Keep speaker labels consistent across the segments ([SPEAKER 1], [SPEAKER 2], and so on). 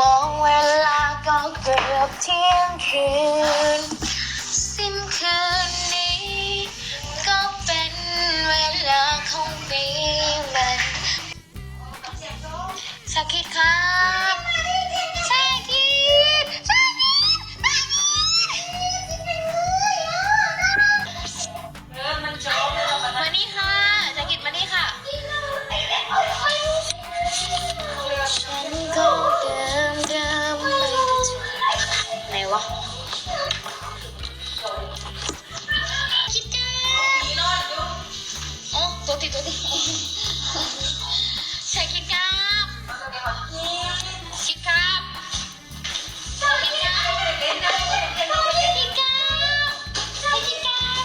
[SPEAKER 1] มองเวลาก็เกือบเที่ยงคืน ตัวติดตัวติดใช่คิดครับคิดครับคิดครับคิดครับคิดครับคิดครับ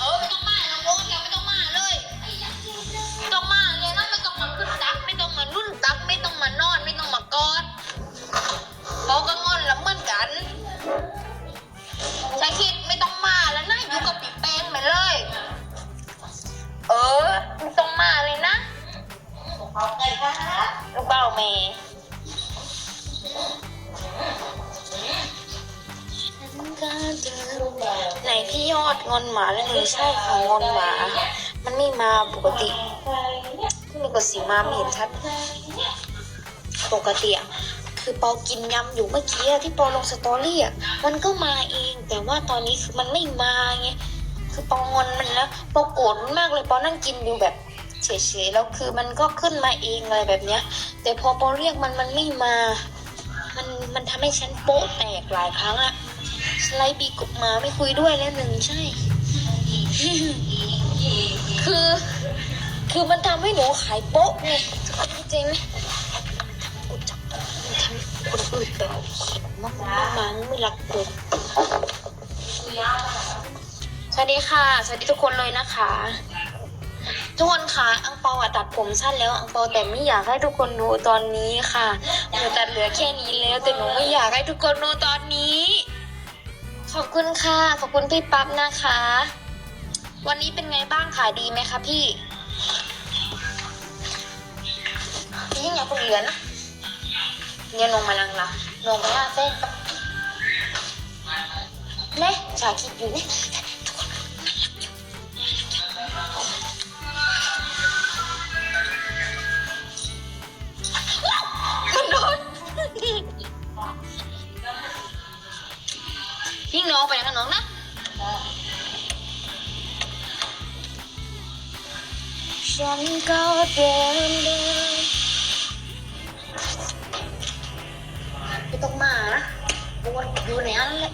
[SPEAKER 1] เออไม่ต้องมาน้องโอ๊ตอย่าไม่ต้องมาเลยไม่ต้องมาเลยนะไม่ต้องมาขึ้นตักไม่ต้องมานุ่นตักไม่ต้องมานอนไม่ต้องมากอดเขาก็งอนล้วเหมือนกัน เมย์ไหนพี่ยอดงอนหมาแล้วเลยใช่ค่ะงอนหมา มันไม่มาปกติมีกดสีมาไม่เห็นชัด ปกติอะคือเปากินยำอยู่เมื่อกี้ที่เปาลงสตอรี่อะมันก็มาเอง แต่ว่าตอนนี้คือมันไม่มาไงคือเปางอนมันแล้วเปาโกรธมันมากเลยเปานั่งกินอยู่แบบ เฉยๆแล้วคือมันก็ขึ้นมาเองอะไรแบบเนี้ย แต่พอเปาเรียกมันมันไม่มา มันมันทำให้ฉันโป๊ะแตกหลายครั้งอะสไลด์บีกบมาไม่คุยด้วยแล้วหนึ่งใช่ คือ คือมันทำให้หนูขายโป๊ะไงจริงๆกูจับมันทำคนอื่นแบบมากมังไม่รักกูสวัสดีค่ะ สวัสดีทุกคนเลยนะคะ ทุกคนคะอังเปาอะตัดผมสั้นแล้วอังเปาแต่ไม่อยากให้ทุกคนดูตอนนี้ค่ะหนูตัดเหลือแค่นี้แล้ว แต่หนูไม่อยากให้ทุกคนดูตอนนี้ ขอบคุณค่ะ ขอบคุณพี่ปั๊บนะคะ วันนี้เป็นไงบ้างขายดีไหมคะพี่พี่ยังอยากเหลือนะเดี๋ยวนงมาลังละนงมาลาเส้นเน่ชาคิดอยู่เนี่ย ยิ่งน้องไปนะน้องนะฉันก็เดินเดินไม่ต้องมานะบวชอยู่ในนั้นแหละ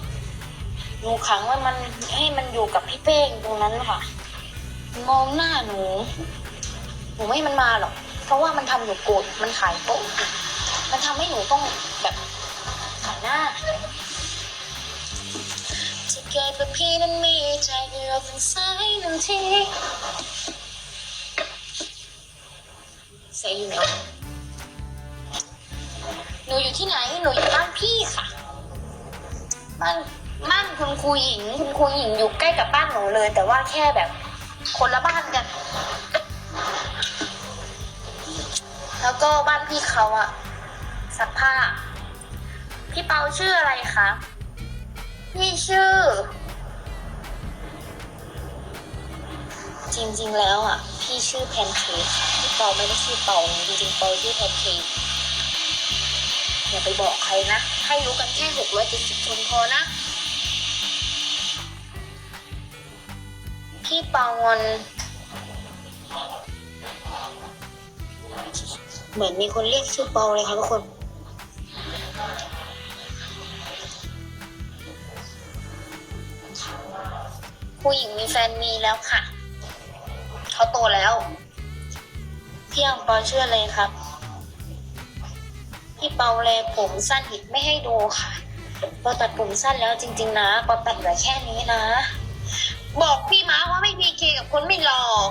[SPEAKER 1] หนูขังว่ามันให้มันอยู่กับพี่เป้งตรงนั้นค่ะ มองหน้าหนู หนูไม่ให้มันมาหรอก เพราะว่ามันทำหนูโกรธมันขายโป๊ะมันทำให้หนูต้องแบบขายหน้า เกิดว่าพี่นั้นมีใจเดียวเป็นสายหนึ่งทีเซยูเนาะหนูอยู่ที่ไหน หนูอยู่บ้านพี่ค่ะ บ้านบ้านคุณครูหญิง คุณครูหญิงอยู่ใกล้กับบ้านหนูเลย แต่ว่าแค่แบบ คนละบ้านกัน แล้วก็บ้านพี่เขาอะซักผ้า พี่เปาชื่ออะไรคะ พี่ชื่อ จริงๆแล้วอะ พี่ชื่อแพนเค้กค่ะพี่เปาไม่ได้ชื่อเปาจริงๆเปาชื่อแพนเค้กอย่าไปบอกใครนะ ให้รู้กันแค่หกร้อยเจ็ดสิบคนพอนะ พี่เปางอนเหมือนมีคนเรียกชื่อเปาเลยค่ะทุกคน ผู้หญิงมีแฟนมีแล้วค่ะ เขาโตแล้วพี่อังเปาชื่อเลยครับ พี่เปาเลยผมสั้นอีกไม่ให้ดูค่ะเปาตัดผมสั้นแล้วจริง ๆ นะเปาตัดเหลือแค่นี้นะ บอกพี่ม้าว่าไม่มีเคกับคนไม่หลอก